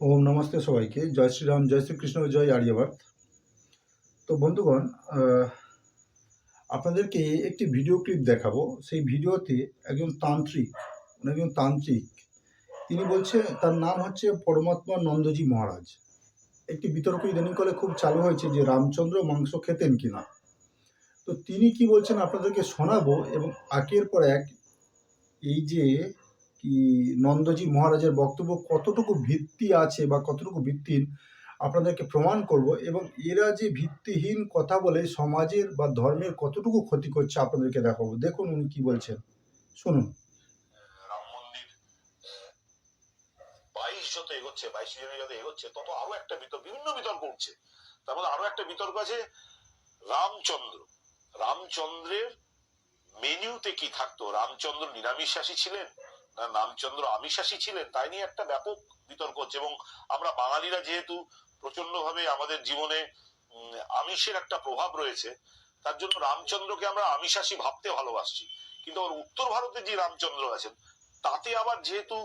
ওম নমস্তে সবাইকে। জয় শ্রীরাম, জয় শ্রীকৃষ্ণ, জয় আর্যবাদ তো বন্ধুগণ আপনাদেরকে একটি ভিডিও ক্লিপ দেখাবো। সেই ভিডিওতে একজন তান্ত্রিক একজন তান্ত্রিক, তিনি বলছে, তার নাম হচ্ছে পরমাত্মা নন্দজি মহারাজ। একটি বিতর্ক ইদানিংকালে খুব চালু হয়েছে যে রামচন্দ্র মাংস খেতেন কিনা। তো তিনি কি বলছেন আপনাদেরকে শোনাবো এবং একের পর এক এই যে কি নন্দজি মহারাজের বক্তব্য কতটুকু ভিত্তি আছে বা কতটুকু ভিত্তিহীন আপনাদেরকে প্রমাণ করব এবং এরা যে ভিত্তিহীন কথা বলে সমাজের বা ধর্মের কতটুকু ক্ষতি করছে আপনাদেরকে দেখাবো। দেখুন উনি কি বলছেন। শুনুন। যত এগোচ্ছে, বাইশ জনে যত এগোচ্ছে, তত আরও একটা বিতর্ক, বিভিন্ন বিতর্ক উঠছে। তার মধ্যে আরও একটা বিতর্ক আছে, রামচন্দ্র। রামচন্দ্রের মেনুতে কি থাকতো? রামচন্দ্র নিরামিষাসী ছিলেন রামচন্দ্র আমিষাসী ছিলেন, তাই নিয়ে একটা ব্যাপক বিতর্ক হচ্ছে। এবং আমরা বাঙালিরা যেহেতু প্রচণ্ড ভাবে আমাদের জীবনে আমিষের একটা প্রভাব রয়েছে, তার জন্য রামচন্দ্রকে আমরা আমিষাসী ভাবতে ভালোবাসছি। কিন্তু আবার উত্তর ভারতে যে রামচন্দ্র আছেন, তাতে আবার যেহেতু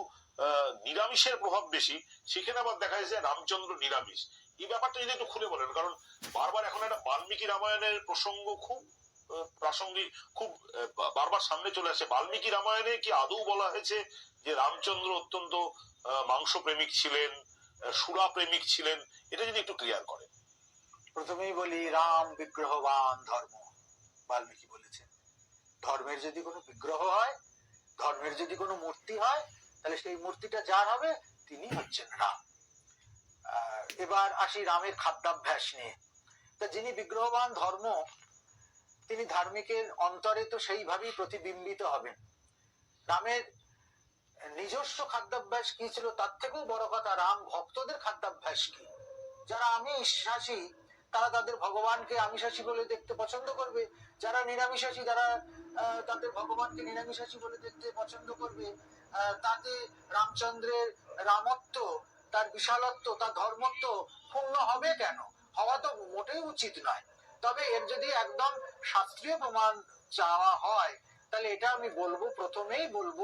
নিরামিষের প্রভাব বেশি, সেখানে আবার দেখা যাচ্ছে রামচন্দ্র নিরামিষ। এই ব্যাপারটা যদি একটু খুলে বলেন, কারণ বারবার এখন একটা বাল্মীকি রামায়ণের প্রসঙ্গ খুব প্রাসঙ্গিক খুব বারবার সামনে চলে আসে। বাল্মীকি রামায়ণে কি আদৌ বলা হয়েছে যে রামচন্দ্র অত্যন্ত মাংস প্রেমিক ছিলেন সুরা প্রেমিক ছিলেন? এটা যদি একটু ক্লিয়ার করেন। প্রথমেই বলি, রাম বিগ্রহবান ধর্ম, বাল্মীকি বলেছেন। ধর্মের যদি কোনো বিগ্রহ হয়, ধর্মের যদি কোনো মূর্তি হয়, তাহলে সেই মূর্তিটা যার হবে? তিনি হচ্ছেন রাম। এবার আসি রামের খাদ্যাভ্যাস নিয়ে। তা যিনি বিগ্রহবান ধর্ম তিনি ধার্মিকের অন্তরে তো সেইভাবেই প্রতিবিম্বিত হবেন। রামের নিজস্ব খাদ্যাভ্যাস কি ছিল তার থেকেও বড় কথা, রাম ভক্তদের খাদ্যাভ্যাস কি? যারা আমিষাসী তারা তাদের ভগবানকে আমিষাসী বলে দেখতে পছন্দ করবে। যারা নিরামিষাসী যারা তাদের ভগবানকে নিরামিষাসী বলে দেখতে পছন্দ করবে। তাতে রামচন্দ্রের রামত্ব, তার বিশালত্ব, তার ধর্মত্ব পূর্ণ হবে কেন? হওয়া তো মোটেই উচিত নয়। তবে এর যদি একদম শাস্ত্রীয় প্রমাণ চাওয়া হয়, তাহলে এটা আমি বলব, প্রথমেই বলব,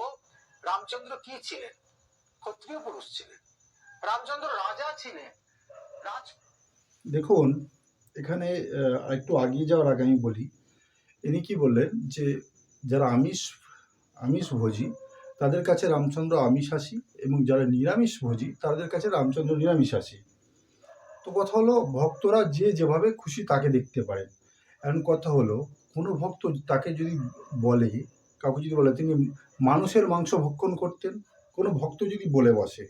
রামচন্দ্র কি ছিলেন? ক্ষত্রিয় পুরুষ ছিলেন। রামচন্দ্র রাজা ছিলেন। রাজ দেখুন, এখানে একটু আগিয়ে যাওয়ার আগে আমি বলি, ইনি কি বললেন যে, যারা আমিষ আমিষ ভোজী, তাদের কাছে রামচন্দ্র আমিষাসী এবং যারা নিরামিষ ভোজী, তাদের কাছে রামচন্দ্র নিরামিষাসী। কথা হলো, ভক্তরা যে যেভাবে খুশি তাকে দেখতে পারেন। এখন কথা হলো, কোনো ভক্ত তাকে যদি বলে, কাউকে যদি বলে, তিনি মানুষের মাংস ভক্ষণ করতেন কোনো ভক্ত যদি বলে বসে,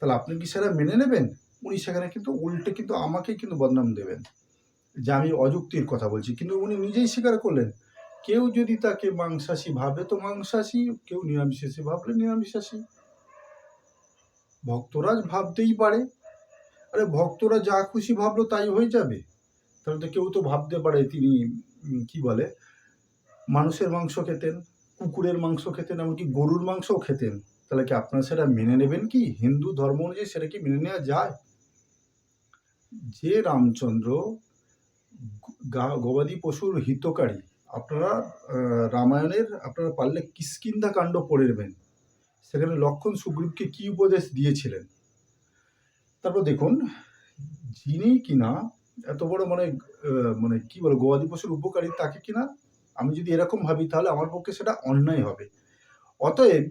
তাহলে আপনি কি সেটা মেনে নেবেন? উনি সেখানে কিন্তু উল্টে কিন্তু আমাকে কিন্তু বদনাম দেবেন। যে আমি অযুক্তির কথা বলছি, কিন্তু উনি নিজেই স্বীকার করলেন। কেউ যদি তাকে মাংসাশী ভাবে, তো মাংসাশী, কেউ নিরামিষাশী ভাবলে নিরামিষাশী। ভক্তরা ভাবতেই পারে আরে ভক্তরা যা খুশি ভাবলো তাই হয়ে যাবে। তাহলে তো কেউ তো ভাবতে পারে তিনি কি বলে, মানুষের মাংস খেতেন, কুকুরের মাংস খেতেন, এমনকি গরুর মাংসও খেতেন। তাহলে কি আপনারা সেটা মেনে নেবেন কি? হিন্দু ধর্ম অনুযায়ী সেটা কি মেনে নেওয়া যায়? যে রামচন্দ্র গবাদি পশুর হিতকারী, আপনারা রামায়ণের আপনারা পারলে কিষ্কিন্ধা কাণ্ড পড়ে নেবেন। সেখানে লক্ষণ সুগ্রীবকে কি উপদেশ দিয়েছিলেন? তারপর দেখুন, যিনি কিনা এত বড় মানে মানে কি বলে গবাদি পশুর উপকারী তাকে কিনা, আমি যদি এরকম ভাবি, তাহলে আমার পক্ষে সেটা অন্যায় হবে। অতএব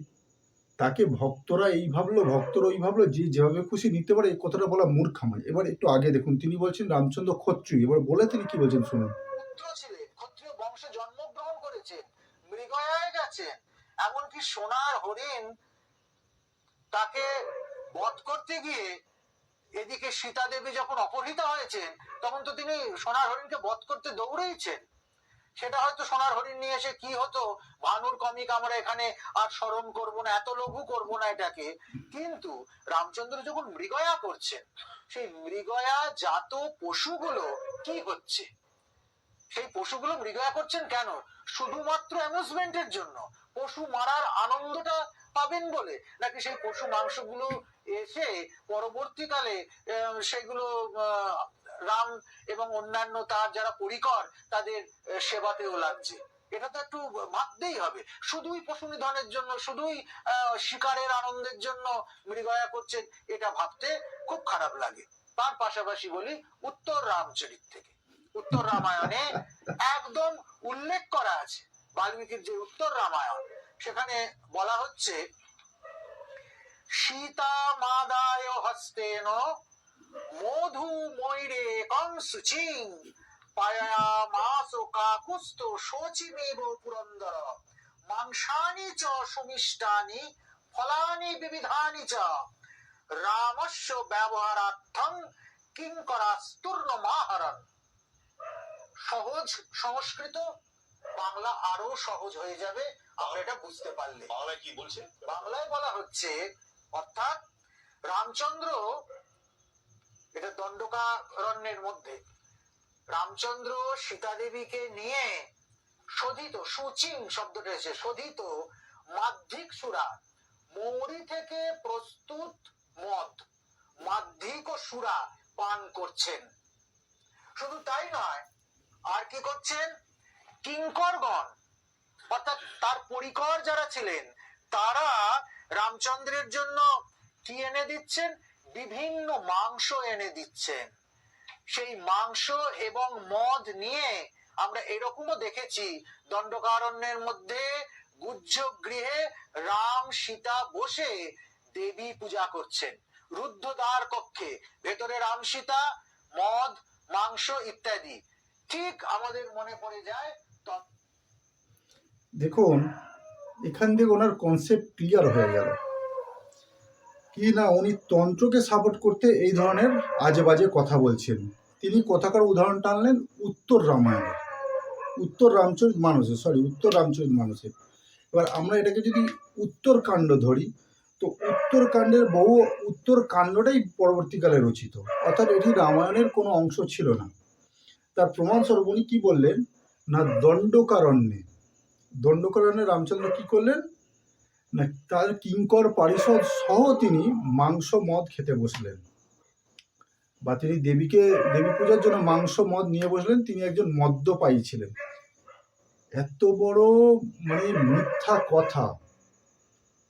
তাকে ভক্তরা এই ভাবলো, ভক্তরা ওই ভাবলো, যে যেভাবে খুশি নিতে পারে, এই কথাটা বলা মূর্খামাই এবার একটু আগে দেখুন, তিনি বলছেন রামচন্দ্র ক্ষত্রিয়। এবার বলে তিনি কি বলছেন শুনুন। ক্ষত্রিয় বংশে জন্মগ্রহণ করেছেন, মৃগয়ায় এমনকি সোনার হরিণ তাকে বধ করতে গিয়ে এদিকে সীতা দেবী যখন অপহৃত হয়েছেন, তখন তো তিনি সোনার হরিণকে বধ করতে দৌড়েইছেন। সেটা হয়তো সোনার হরিণ নিয়ে এসে কি হতো? ভানুর কমিক আমরা এখানে আর স্মরণ করব না, এত লঘু করব না এটাকে। কিন্তু রামচন্দ্র যখন মৃগয়া করছেন, সেই মৃগয়া জাত পশুগুলো কি হচ্ছে? সেই পশুগুলো মৃগয়া করছেন কেন? শুধুমাত্র অ্যামিউজমেন্টের জন্য। পশু মারার আনন্দটা পাবেন বলে? নাকি সেই পশু মাংসগুলো এসে পরবর্তীকালে সেগুলো রাম এবং অন্যান্য তার যারা পরিকর, তাদের সেবাতেও লাগছে? এটা তো একটু ভাবতেই হবে। শুধুই পশু নিধনের জন্য, শুধুই শিকারের আনন্দের জন্য মৃগয়া করছেন, এটা ভাবতে খুব খারাপ লাগে। তার পাশাপাশি বলি, উত্তর রামচরিত থেকে। উত্তর রামায়ণে একদম উল্লেখ করা আছে, বাল্মীকির যে উত্তর রামায়ণ সেখানে বলা হচ্ছে সীতা মাদায় হস্তেন মধু ময়ূরে কং সুচিং পায়া মাস পুরন্দর। মাংসানি চ সুমিষ্টানি, ফলানি বিবিধানি চ। রামস্য ব্যবহারার্থং কিঙ্করাস্তুর্ণ মাহারণ সহজ সংস্কৃত, বাংলা আরও সহজ হয়ে যাবে। আমরা এটা বুঝতে পারলে। বাংলায় কি বলছে? বাংলায় বলা হচ্ছে অর্থাৎ রামচন্দ্র এটা দণ্ডকারণ্যের মধ্যে রামচন্দ্র সীতা দেবীকে নিয়ে শোধিত সুচিং শব্দটা এসে শোধিত মাধ্যিক সুরা মৌরি থেকে প্রস্তুত মদ মাধ্যিক ও সুরা পান করছেন। শুধু তাই নয় আর কি করছেন? কিঙ্করগণ অর্থাৎ তার পরিকর যারা ছিলেন, তারা রামচন্দ্রের জন্য কি এনে দিচ্ছেন? বিভিন্ন মাংস এনে দিচ্ছেন। সেই মাংস এবং মদ নিয়ে আমরা এরকমও দেখেছি দণ্ডকারণ্যের মধ্যে গুজ্জ গৃহে রাম, সীতা বসে দেবী পূজা করছেন, রুদ্ধদ্বার কক্ষে, ভেতরে রাম, সীতা, মদ, মাংস ইত্যাদি। ঠিক আমাদের মনে পড়ে যায় তখন দেখুন, এখান থেকে ওনার কনসেপ্ট ক্লিয়ার হয়ে গেল। কি না উনি তন্ত্রকে সাপোর্ট করতে এই ধরনের আজে বাজে কথা বলছেন। তিনি কথাকার উদাহরণ টানলেন? উত্তর রামায়ণের। উত্তর রামচরিত মানুষের সরি উত্তর রামচরিত মানুষের। এবার আমরা এটাকে যদি উত্তরকাণ্ড ধরি, তো উত্তরকাণ্ডের বহু উত্তরকাণ্ডটাই পরবর্তীকালে রচিত। অর্থাৎ এটি রামায়ণের কোনো অংশ ছিল না। তার প্রমাণস্বরূপ উনি কী বললেন? না দণ্ডকারণ্যে দণ্ডকারণ্যে রামচন্দ্র কি করলেন? না, তার কিঙ্কর পারিষদ সহ তিনি মাংস মদ খেতে বসলেন। বা তিনি দেবীকে, দেবী পূজার জন্য মাংস মদ নিয়ে বসলেন, তিনি একজন মদ্যপায়ী ছিলেন। এত বড় মানে মিথ্যা কথা।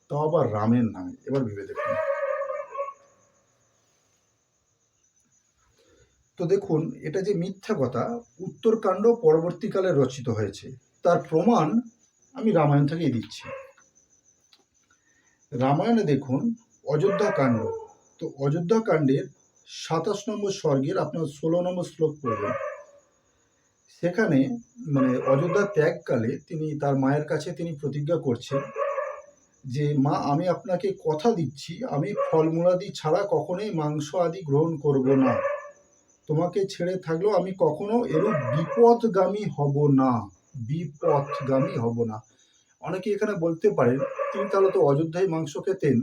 তাও আবার রামের নামে, এবার ভেবে দেখুন। তো দেখুন, এটা যে মিথ্যা কথা, উত্তরকাণ্ড পরবর্তীকালে রচিত হয়েছে। তার প্রমাণ আমি রামায়ণ থেকেই দিচ্ছি। রামায়ণে দেখুন, অযোধ্যা কাণ্ড। তো অযোধ্যা কাণ্ডের সাতাশ নম্বর স্বর্গের আপনার ষোলো নম্বর শ্লোক পড়বেন। সেখানে মানে অযোধ্যা ত্যাগকালে তিনি তার মায়ের কাছে তিনি প্রতিজ্ঞা করছেন যে, মা, আমি আপনাকে কথা দিচ্ছি, আমি ফলমূলাদি ছাড়া কখনোই মাংস আদি গ্রহণ করব না। তোমাকে ছেড়ে থাকলেও আমি কখনো এরূপ বিপদগামী হব না। বিপথগামী হব না। অনেকে এখানে বলতে পারেন, তিনি তাহলে তো অযোধ্যায় মাংস খেতেন,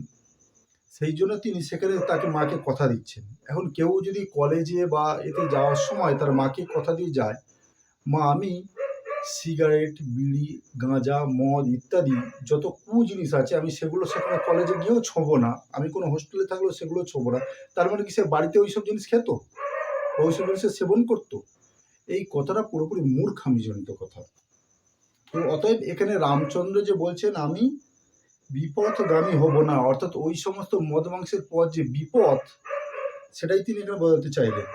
সেই জন্য তিনি সেখানে তাকে মাকে কথা দিচ্ছেন। এখন কেউ যদি কলেজে বা এতে যাওয়ার সময় তার মাকে কথা দিয়ে যায়, মা, আমি সিগারেট, বিড়ি, গাঁজা, মদ ইত্যাদি যত কু জিনিস আছে, আমি সেগুলো সেখানে কলেজে গিয়েও ছোবো না। আমি কোনো হোস্টেলে থাকলেও সেগুলো ছোবো না। তার মানে কি সে বাড়িতে ওইসব জিনিস খেত? ওইসব জিনিসের সেবন করতো? এই কথাটা পুরোপুরি মূর্খামিজনিত কথা। তো অতএব এখানে রামচন্দ্র যে বলছেন, আমি বিপথগামী হব না। অর্থাৎ ওই সমস্ত মদ মাংসের পর যে বিপদ সেটাই তিনি এখানে বোঝাতে চাইলেন।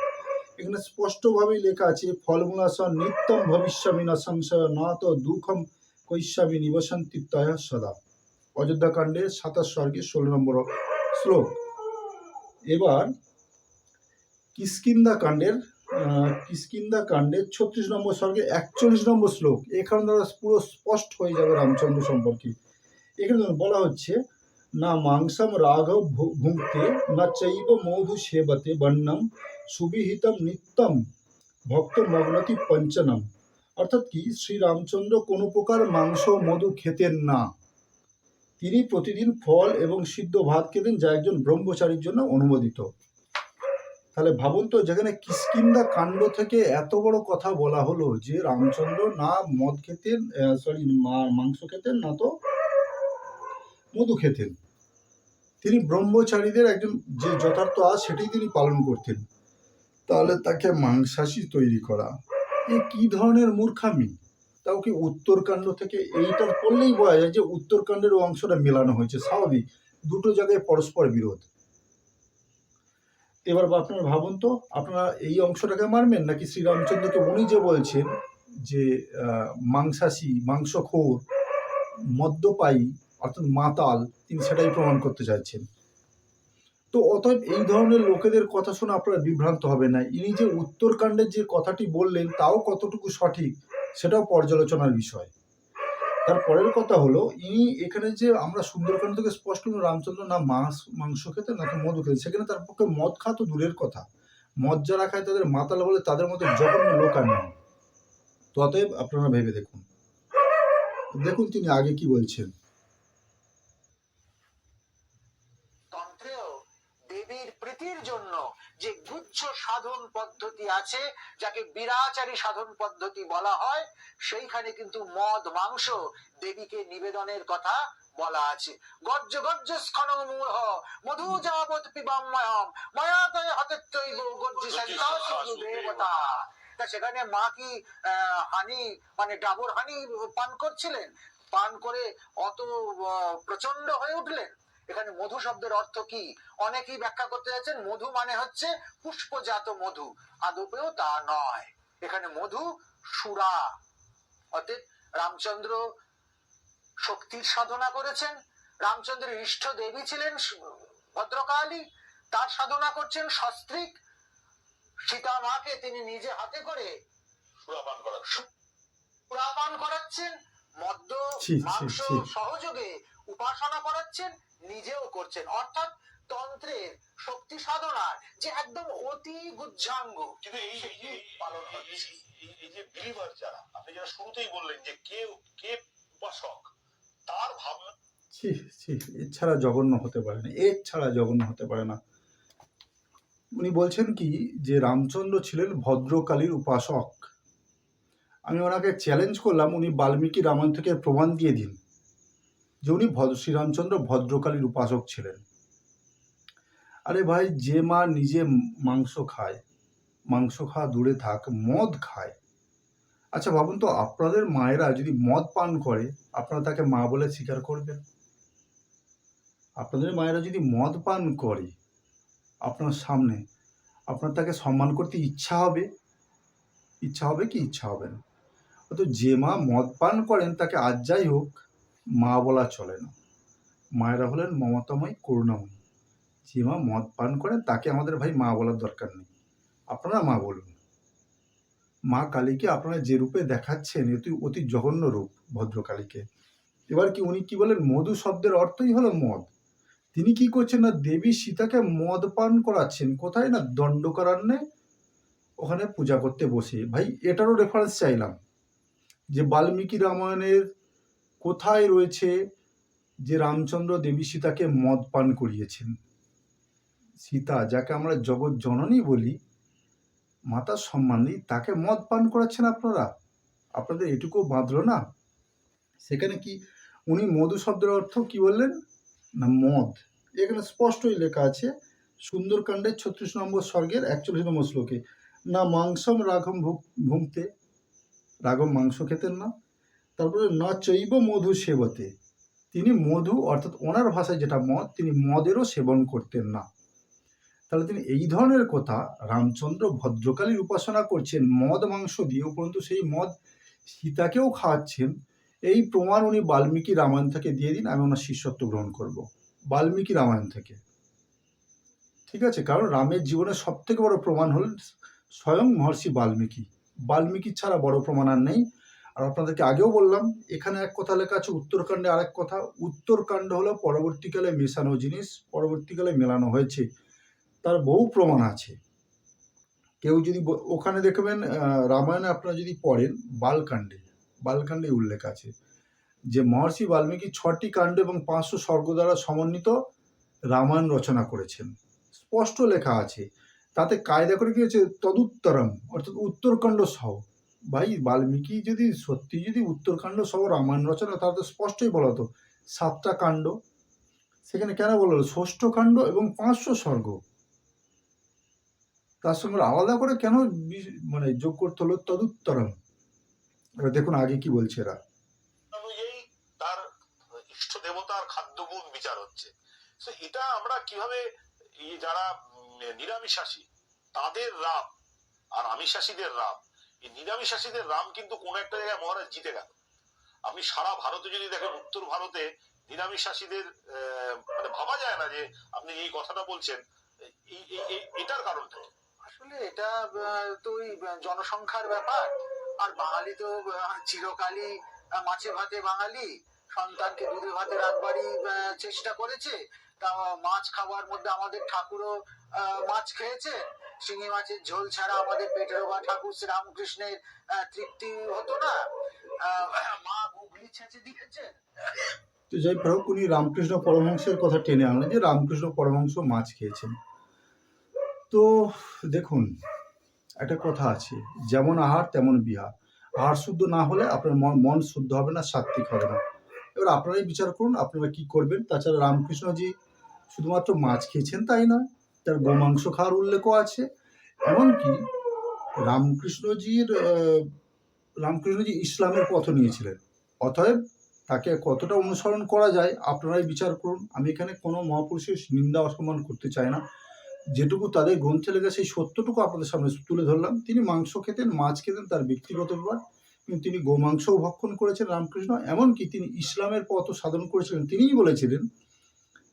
এখানে স্পষ্টভাবেই লেখা আছে ফলমূলাসন নিত্যম ভবিষ্যামী না সংশয়, না তো দুঃখম কৈশ্যামী নিবসন্তি তয় সদা। অযোধ্যা কাণ্ডের সাতাশ স্বর্গের ষোলো নম্বর শ্লোক। এবার কিষ্কিন্দা কাণ্ডের আহ, কিষ্কিন্দা কাণ্ডের ছত্রিশ নম্বর স্বর্গে একচল্লিশ নম্বর শ্লোক। এখানে দ্বারা পুরো স্পষ্ট হয়ে যাবে রামচন্দ্র সম্পর্কে। এখানে বলা হচ্ছে না মাংসম রাঘব ভুঙ্ক্তে না চৈব মধু সেবতে বন্যম সুবিহিতম নিত্যম ভক্ত মগ্নতি পঞ্চনম। অর্থাৎ কি শ্রী রামচন্দ্র কোনো প্রকার মাংস মধু খেতেন না। তিনি প্রতিদিন ফল এবং সিদ্ধ ভাত খেতেন যা একজন ব্রহ্মচারীর জন্য অনুমোদিত। তাহলে ভাবুন তো, যেখানে কিষ্কিন্দা কাণ্ড থেকে এত বড় কথা বলা হলো যে রামচন্দ্র না মদ খেতেন সরি মাংস খেতেন, না তো মধু খেতেন। তিনি ব্রহ্মচারীদের একজন যে যথার্থ আজ, সেটাই তিনি পালন করতেন। তাহলে তাকে মাংসাশী তৈরি করা, এ কি ধরনের মূর্খামি? তাও কি উত্তরকাণ্ড থেকে এইটার করলেই বোঝা যায় যে উত্তরকাণ্ডের অংশটা মেলানো হয়েছে, স্বাভাবিক। দুটো জায়গায় পরস্পর বিরোধ। এবার আপনারা ভাবুন তো, আপনারা এই অংশটাকে মারবেন নাকি শ্রীরামচন্দ্রকে উনি যে বলছেন যে মাংসাশী, মাংসখোর, মদ্যপায়ী, অর্থাৎ মাতাল, তিনি সেটাই প্রমাণ করতে চাইছেন। তো অতএব এই ধরনের লোকেদের কথা শুনে আপনারা বিভ্রান্ত হবে না। ইনি যে উত্তরকাণ্ডের যে কথাটি বললেন, তাও কতটুকু সঠিক, সেটাও পর্যালোচনার বিষয়। তার পরের কথা হলো, ইনি এখানে যে আমরা সুন্দরকাণ্ড থেকে স্পষ্ট রামচন্দ্র না মাছ, মাংস খেতেন না তো মধু খেতেন সেখানে তার পক্ষে মদ খা তো দূরের কথা। মদ যারা খায় তাদের মাতাল বলে তাদের মতো জঘন্য লোক আর নেই ততএব আপনারা ভেবে দেখুন। দেখুন তিনি আগে কি বলছেন তন্ত্রেও দেবীর প্রীতির জন্য গুচ্ছ সাধন পদ্ধতি আছে যাকে বিরাচারী সাধন পদ্ধতি বলা হয় সেইখানে কিন্তু মদ মাংস দেবীকে নিবেদনের কথা বলা আছে। গজ্জ গজ্জ স্খন মূঢ় মধু যাবত পিবাম্ময়ম মায়াতয় হতত্বৈব গজ্জি সন্তাসু দেবতা। তা সেখানে মা কি আহ, হানি মানে ডাবর হানি পান করছিলেন? পান করে অত প্রচণ্ড হয়ে উঠলেন? এখানে মধু শব্দের অর্থ কি? অনেকেই ব্যাখ্যা করতে যাচ্ছেন মধু মানে হচ্ছে পুষ্পজাত মধু। আদপেও তা নয়। এখানে মধু সুরা। অর্থাৎ রামচন্দ্র শক্তির সাধনা করেছেন। রামচন্দ্রের ইষ্ট দেবী ছিলেন ভদ্রকালী। তার সাধনা করছেন সস্ত্রিক। সীতা মাকে তিনি নিজে হাতে করে সুরাপান করা সুরাপান করাচ্ছেন। মদ্য মাংস সহযোগে উপাসনা করাচ্ছেন। নিজেও করছেন। অর্থাৎ তন্ত্রের শক্তি সাধনার যে একদম অতি গুজ্জাঙ্গ। কিন্তু এই পালন এই- হচ্ছে যে বিলিভার যারা আপনি যারা শুরুতেই বললেন যে কে কে উপাসক তার ভাবনা ছি ছি এর ছাড়া জঘন্য হতে পারে না এর ছাড়া জঘন্য হতে পারে না। উনি বলছেন কি যে রামচন্দ্র ছিলেন ভদ্রকালীর উপাসক। আমি ওনাকে চ্যালেঞ্জ করলাম উনি বাল্মীকি রামায়ণ থেকে প্রমাণ দিয়ে দিন। যে উনি শ্রীরামচন্দ্র ভদ্রকালীর উপাসক ছিলেন। আরে ভাই, যে মা নিজে মাংস খায়, মাংস খাওয়া দূরে থাক, মদ খায়। আচ্ছা ভাবুন তো, আপনাদের মায়েরা যদি মদ পান করে, আপনারা তাকে মা বলে স্বীকার করবেন? আপনাদের মায়েরা যদি মদ পান করে, আপনার সামনে, আপনার তাকে সম্মান করতে ইচ্ছা হবে? ইচ্ছা হবে কি? ইচ্ছা হবে না। তো যে মা মদ পান করেন, তাকে আজ যাই হোক মা বলা চলে না। মায়েরা হলেন মমতাময়, করুণাময়ী। যে মা মদ পান করেন, তাকে আমাদের ভাই মা বলার দরকার নেই। আপনারা মা বলুন। মা কালীকে আপনারা যে রূপে দেখাচ্ছেন অতি অতি জঘন্য রূপ ভদ্রকালীকে এবার কি উনি কি বলেন? মধু শব্দের অর্থই হলো মদ। তিনি কি করছেন না, দেবী সীতাকে মদ পান করাচ্ছেন? কোথায় না দণ্ডকারণ্যে? ওখানে পূজা করতে বসে। ভাই, এটারও রেফারেন্স চাইলাম। যে বাল্মীকি রামায়ণের কোথায় রয়েছে যে রামচন্দ্র দেবী সীতাকে মদ পান করিয়েছেন? সীতা, যাকে আমরা জগৎ জননী বলি, মাতার সম্মান দিই তাকে মদ পান করাচ্ছেন আপনারা? আপনাদের এটুকু বাঁধলো না? সেখানে কি উনি মধু শব্দের অর্থ কি বললেন? না, মদ। এখানে স্পষ্টই লেখা আছে, সুন্দরকাণ্ডের ছত্রিশ নম্বর স্বর্গের একচল্লিশ নম্বর শ্লোকে, না মাংসম রাঘম ভুক- ভুংতে রাঘম মাংস খেতেন না। তারপরে না চৈব মধু সেবতে। তিনি মধু, অর্থাৎ ওনার ভাষায় যেটা মদ, তিনি মদেরও সেবন করতেন না। তাহলে তিনি এই ধরনের কথা রামচন্দ্র ভদ্রকালীর উপাসনা করছেন, মদ, মাংস দিয়ে উপরন্তু সেই মদ সীতাকেও খাওয়াচ্ছেন। এই প্রমাণ উনি বাল্মীকি রামায়ণ থেকে দিয়ে দিন, আমি ওনার শিষ্যত্ব গ্রহণ করব। বাল্মীকি রামায়ণ থেকে। ঠিক আছে, কারণ রামের জীবনের সব থেকে বড় প্রমাণ হল স্বয়ং মহর্ষি বাল্মীকি। বাল্মীকি ছাড়া বড় প্রমাণ আর নেই। আর আপনাদেরকে আগেও বললাম, এখানে এক কথা লেখা আছে উত্তরকাণ্ডে আরেক কথা, উত্তরকাণ্ড হলো পরবর্তীকালে মেশানো জিনিস, পরবর্তীকালে মেলানো হয়েছে। তার বহু প্রমাণ আছে। কেউ যদি ওখানে দেখবেন রামায়ণে আপনারা যদি পড়েন, বালকাণ্ডে বালকাণ্ডে উল্লেখ আছে যে মহর্ষি বাল্মীকি ছটি কাণ্ড এবং পাঁচশো স্বর্গ দ্বারা সমন্বিত রামায়ণ রচনা করেছেন। স্পষ্ট লেখা আছে। তাতে কায়দা করে কি হচ্ছে তদুত্তরম, অর্থাৎ উত্তরকাণ্ড সহ। ভাই, বাল্মীকি যদি সত্যি যদি উত্তরকাণ্ড সহ রামায়ণ রচনা, তাহলে তো স্পষ্টই বলা হতো, সাতটা কাণ্ড। সেখানে কেন বলা হলো? ষষ্ঠ কাণ্ড এবং পাঁচশো স্বর্গ। তার সঙ্গে আলাদা করে কেন মানে যোগ করতে হলো? তদুত্তরম। দেখুন আগে কি বলছে এরা। তার ইষ্ট দেবতার খাদ্যগুণ বিচার হচ্ছে। তো এটা আমরা কীভাবে যারা নিরামিষাসী তাদের রাম আর আমিষাসীদের রাম এই নিরামিষাসীদের রাম কিন্তু কোন একটা জায়গায় মহারাজ জিতে গেল। আপনি সারা ভারতে যদি দেখেন, উত্তর ভারতে নিরামিষাসীদের মানে ভাবা যায় না যে আপনি এই কথাটা বলছেন। এটার কারণটা? আসলে এটা তো ওই জনসংখ্যার ব্যাপার। আর বাঙালি তো চিরকালই মাছে ভাতে বাঙালি। সন্তানকে দুধে ভাতে রাখবারই চেষ্টা করেছে। তা মাছ খাওয়ার মধ্যে আমাদের ঠাকুরও মাছ খেয়েছে। শিঙি মাছের ঝোল ছাড়া আমাদের পেটের বা ঠাকুর শ্রীরামকৃষ্ণের তৃপ্তি হতো না? মা গুগলি ছেঁচে দিয়েছে। তো যাই হোক, উনি রামকৃষ্ণ পরমহংসের কথা টেনে আনলেন যে রামকৃষ্ণ পরমহংস মাছ খেয়েছেন। তো দেখুন, একটা কথা আছে, যেমন আহার তেমন বিহার। আহার শুদ্ধ না হলে আপনার মন মন শুদ্ধ হবে না সাত্বিক হবে না। এবার আপনারাই বিচার করুন, আপনারা কি করবেন? তাছাড়া রামকৃষ্ণজি শুধুমাত্র মাছ খেয়েছেন তাই নয় তার গোমাংস খাওয়ার উল্লেখও আছে। এমনকি রামকৃষ্ণজির রামকৃষ্ণজি ইসলামের পথ নিয়েছিলেন। অতএব তাকে কতটা অনুসরণ করা যায় আপনারাই বিচার করুন। আমি এখানে কোনো মহাপুরুষের নিন্দা অসম্মান করতে চাই না। যেটুকু তাদের গ্রন্থে লেগে সেই সত্যটুকু আপনাদের সামনে তুলে ধরলাম। তিনি মাংস খেতেন, মাছ খেতেন, তার ব্যক্তিগত ব্যাপার কিন্তু তিনি গোমাংসও ভক্ষণ করেছেন রামকৃষ্ণ। এমনকি তিনি ইসলামের পথ সাধন করেছিলেন। তিনিই বলেছিলেন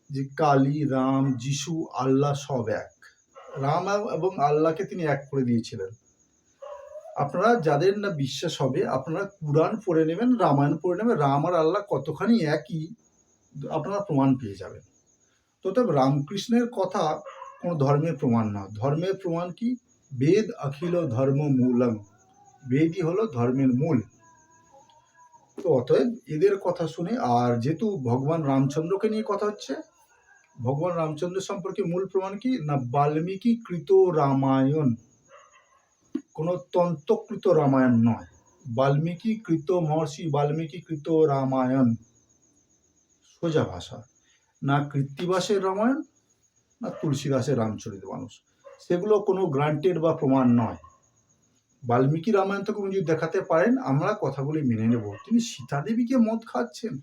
যে কালী, রাম, যিশু, আল্লাহ সব এক। রাম এবং আল্লাহকে তিনি এক করে দিয়েছিলেন। আপনারা, যাদের না বিশ্বাস হবে, আপনারা কুরআন পড়ে নেবেন, রামায়ণ পড়ে নেবেন, রাম আর আল্লাহ কতখানি একই, আপনারা প্রমাণ পেয়ে যাবেন। তো তবে রামকৃষ্ণের কথা কোনো ধর্মের প্রমাণ না। ধর্মের প্রমাণ কি? বেদ অখিল ধর্ম মূলম বেদই হলো ধর্মের মূল। তো অতএব এদের কথা শুনে, আর যেহেতু ভগবান রামচন্দ্রকে নিয়ে কথা হচ্ছে ভগবান রামচন্দ্র সম্পর্কে মূল প্রমাণ কি? না বাল্মীকি কৃত রামায়ণ? কোনো তন্ত্রকৃত রামায়ণ নয়। বাল্মীকি কৃত মহর্ষি বাল্মীকি কৃত রামায়ণ। সোজা ভাষা। না কৃত্তিবাসের রামায়ণ, না তুলসীদাসের রামচরিত মানুষ। সেগুলো কোনো গ্রান্টেড বা প্রমাণ নয়। বাল্মীকি রামায়ণ থেকে যদি দেখাতে পারেন, আমরা কথাগুলি মেনে নেব। তিনি সীতাদেবীকে মদ খাচ্ছেন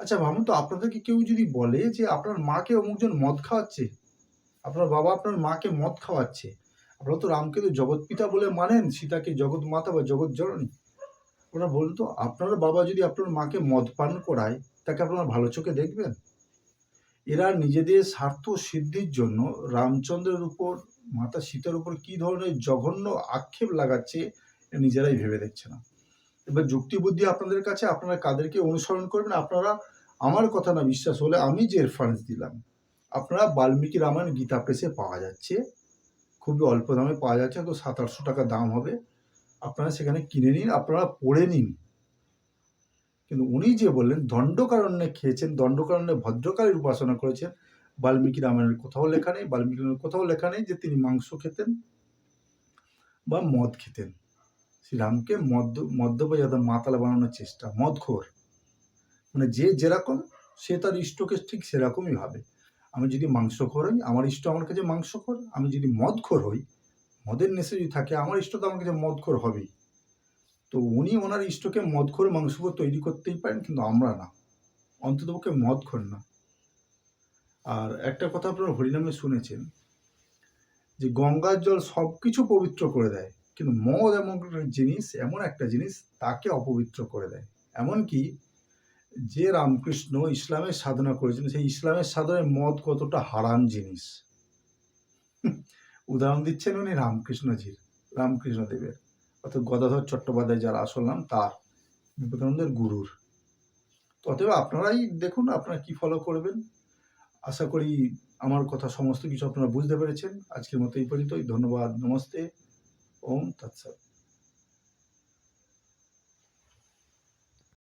আচ্ছা ভাবুন তো আপনাদেরকে কেউ যদি বলে যে আপনার মাকে অমুকজন মদ খাওয়াচ্ছে? আপনার বাবা আপনার মাকে মদ খাওয়াচ্ছে? আপনারা তো রামকে তো জগৎ পিতা বলে মানেন, সীতাকে জগৎ মাতা বা জগৎ জননী। ওরা তো, আপনার বাবা যদি আপনার মাকে মদ পান করায়, তাকে আপনারা ভালো চোখে দেখবেন? এরা নিজেদের স্বার্থ সিদ্ধির জন্য রামচন্দ্রের উপর, মাতা সীতার উপর কি ধরনের জঘন্য আক্ষেপ লাগাচ্ছে নিজেরাই ভেবে দেখছে না। এবার যুক্তি বুদ্ধি আপনাদের কাছে, আপনারা কাদেরকে অনুসরণ করবেন? আপনারা আমার কথা না বিশ্বাস হলে আমি যে রেফারেন্স দিলাম, আপনারা বাল্মীকি রামায়ণ গীতা প্রেসে পাওয়া যাচ্ছে। খুবই অল্প দামে পাওয়া যাচ্ছে তো সাত আটশো টাকা দাম হবে। আপনারা সেখানে কিনে নিন, আপনারা পড়ে নিন। কিন্তু উনি যে বললেন, দণ্ডকারণ্যে খেয়েছেন, দণ্ডকারণ্যে ভদ্রকালীর উপাসনা করেছেন, বাল্মীকি রামায়ণের কোথাও লেখা নেই, বাল্মীকি কোথাও লেখা নেই যে তিনি মাংস খেতেন বা মদ খেতেন। শ্রীরামকে মদ্য মদ্যপায় মাতাল বানানোর চেষ্টা, মদখোর। মানে যে যেরকম, সে তার ইষ্টকে ঠিক সেরকমই ভাবে। আমি যদি মাংসখোর হই, আমার ইষ্ট আমার কাছে মাংসখোর। আমি যদি মদখোর হই, মদের নেশে যদি থাকে, আমার ইষ্ট তো আমার কাছে মদখোর হবেই। তো উনি ওনার ইষ্টকে মদখোর মাংসখোর তৈরি করতেই পারেন, কিন্তু আমরা না। অন্ততপক্ষে মদখোর না। আর একটা কথা আপনারা হরিনামে শুনেছেন, যে গঙ্গার জল সব কিছু পবিত্র করে দেয়। কিন্তু মদ এমন জিনিস এমন একটা জিনিস তাকে অপবিত্র করে দেয়। এমনকি যে রামকৃষ্ণ ইসলামের সাধনা করেছেন সেই ইসলামের সাধনায় মদ কতটা হারাম জিনিস। উদাহরণ দিচ্ছেন উনি রামকৃষ্ণজির রামকৃষ্ণ দেবের অর্থাৎ গদাধর চট্টোপাধ্যায় যার আসল নাম, তার বিবেকানন্দের গুরুর। অতএব আপনারাই দেখুন, আপনারা কি ফলো করবেন। আশা করি আমার কথা সমস্ত কিছু আপনারা বুঝতে পেরেছেন। আজকের মতো এই পর্যন্তই। ধন্যবাদ, নমস্তে। ওম তৎসৎ